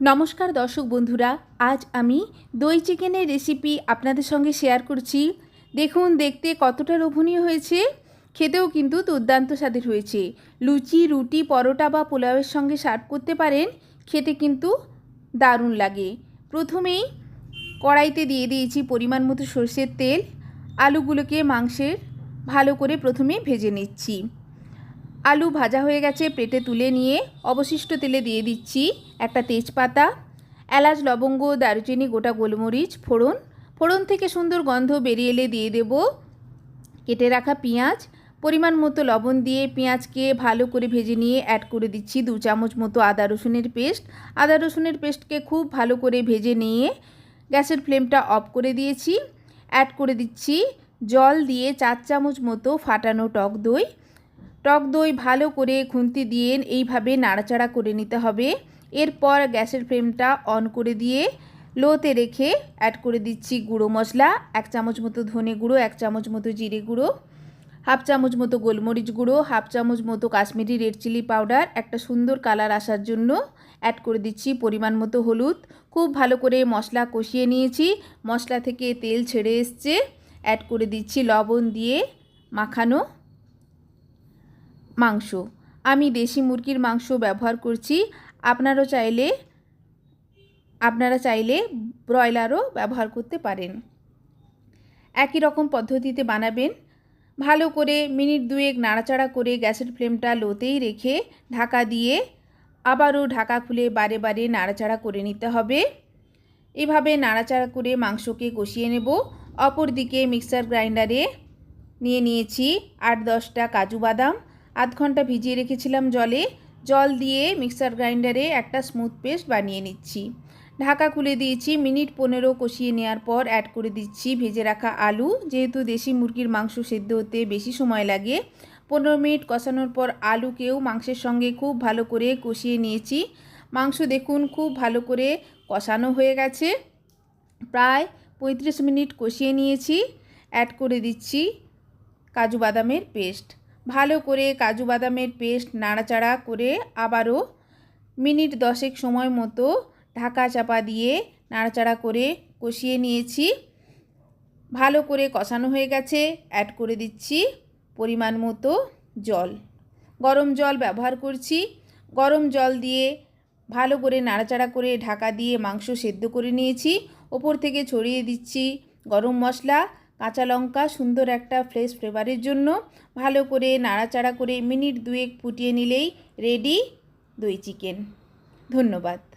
নমস্কার দর্শক বন্ধুরা, আজ আমি দই চিকেনের রেসিপি আপনাদের সঙ্গে শেয়ার করছি। দেখুন, দেখতে কতটা লোভনীয় হয়েছে, খেতেও কিন্তু দুর্দান্ত স্বাদের হয়েছে। লুচি, রুটি, পরোটা বা পোলাওয়ের সঙ্গে সার্ভ করতে পারেন, খেতে কিন্তু দারুণ লাগে। প্রথমেই কড়াইতে দিয়ে দিয়েছি পরিমাণ মতো সর্ষের তেল। আলুগুলোকে মাংসের ভালো করে প্রথমে ভেজে নিচ্ছি। আলু ভাজা হয়ে গেছে, প্লেটে তুলে নিয়ে অবশিষ্ট তেলে দিয়ে দিচ্ছি একটা তেজপাতা, এলাচ, লবঙ্গ, দারুচিনি, গোটা গোলমরিচ, ফোড়ন। ফোড়ন থেকে সুন্দর গন্ধ বেরিয়ে এলে দিয়ে দেব। কেটে রাখা পেঁয়াজ, পরিমাণ মতো লবণ দিয়ে পেঁয়াজকে ভালো করে ভেজে নিয়ে অ্যাড করে দিচ্ছি দু চামচ মতো আদা রসুনের পেস্ট। আদা রসুনের পেস্টকে খুব ভালো করে ভেজে নিয়ে গ্যাসের ফ্লেমটা অফ করে দিয়েছি। অ্যাড করে দিচ্ছি জল দিয়ে চার চামচ মতো ফাটানো টক দই। টক দই ভালো করে খুন্তি দিয়ে এইভাবে নাড়াচাড়া করে নিতে হবে। এরপর গ্যাসের ফ্লেমটা অন করে দিয়ে লোতে রেখে অ্যাড করে দিচ্ছি গুঁড়ো মশলা, এক চামচ মতো ধনে গুঁড়ো, এক চামচ মতো জিরে গুঁড়ো, হাফ চামচ মতো গোলমরিচ গুঁড়ো, হাফ চামচ মতো কাশ্মীরি রেড চিলি পাউডার, একটা সুন্দর কালার আসার জন্য অ্যাড করে দিচ্ছি পরিমাণ মতো হলুদ। খুব ভালো করে মশলা কষিয়ে নিয়েছি, মশলা থেকে তেল ছেড়ে এসছে। অ্যাড করে দিচ্ছি লবণ দিয়ে মাখানো মাংস। আমি দেশি মুরগির মাংস ব্যবহার করছি। আপনারও চাইলে, আপনারা চাইলে ব্রয়লারও ব্যবহার করতে পারেন। একই রকম পদ্ধতিতে বানাবেন। ভালো করে মিনিট দুয়েক নাড়াচাড়া করে গ্যাসের ফ্লেমটা লোতেই রেখে ঢাকা দিয়ে আবারও ঢাকা খুলে বারে বারে নাড়াচাড়া করে নিতে হবে। এভাবে নাড়াচাড়া করে মাংসকে কষিয়ে নেব। অপর দিকে মিক্সার গ্রাইন্ডারে নিয়ে নিয়েছি আট দশটা কাজু বাদাম। আধ ঘণ্টা ভিজিয়ে রেখেছিলাম জলে। জল দিয়ে মিক্সার গ্রাইন্ডারে একটা স্মুথ পেস্ট বানিয়ে নিচ্ছি। ঢাকা খুলে দিয়েছি, মিনিট পনেরো কষিয়ে নেওয়ার পর অ্যাড করে দিচ্ছি ভেজে রাখা আলু। যেহেতু দেশি মুরগির মাংস সেদ্ধ হতে বেশি সময় লাগে, পনেরো মিনিট কষানোর পর আলুকেও মাংসের সঙ্গে খুব ভালো করে কষিয়ে নিয়েছি। মাংস দেখুন খুব ভালো করে কষানো হয়ে গেছে। প্রায় পঁয়ত্রিশ মিনিট কষিয়ে নিয়েছি। অ্যাড করে দিচ্ছি কাজু বাদামের পেস্ট। ভালো করে কাজু বাদামের পেস্ট নাড়াচাড়া করে আবারও মিনিট দশেক সময় মতো ঢাকা চাপা দিয়ে নাড়াচাড়া করে কষিয়ে নিয়েছি। ভালো করে কষানো হয়ে গেছে অ্যাড করে দিচ্ছি পরিমাণ মতো জল। গরম জল ব্যবহার করছি। গরম জল দিয়ে ভালো করে নাড়াচাড়া করে ঢাকা দিয়ে মাংস সেদ্ধ করে নিয়েছি। ওপর থেকে ছড়িয়ে দিচ্ছি গরম মশলা। কাঁচা লঙ্কা, সুন্দর একটা ফ্রেশ ফ্লেভারের জন্য ভালো করে নাড়াচাড়া করে মিনিট দুয়েক ফুটিয়ে নিলেই রেডি দই চিকেন ধন্যবাদ।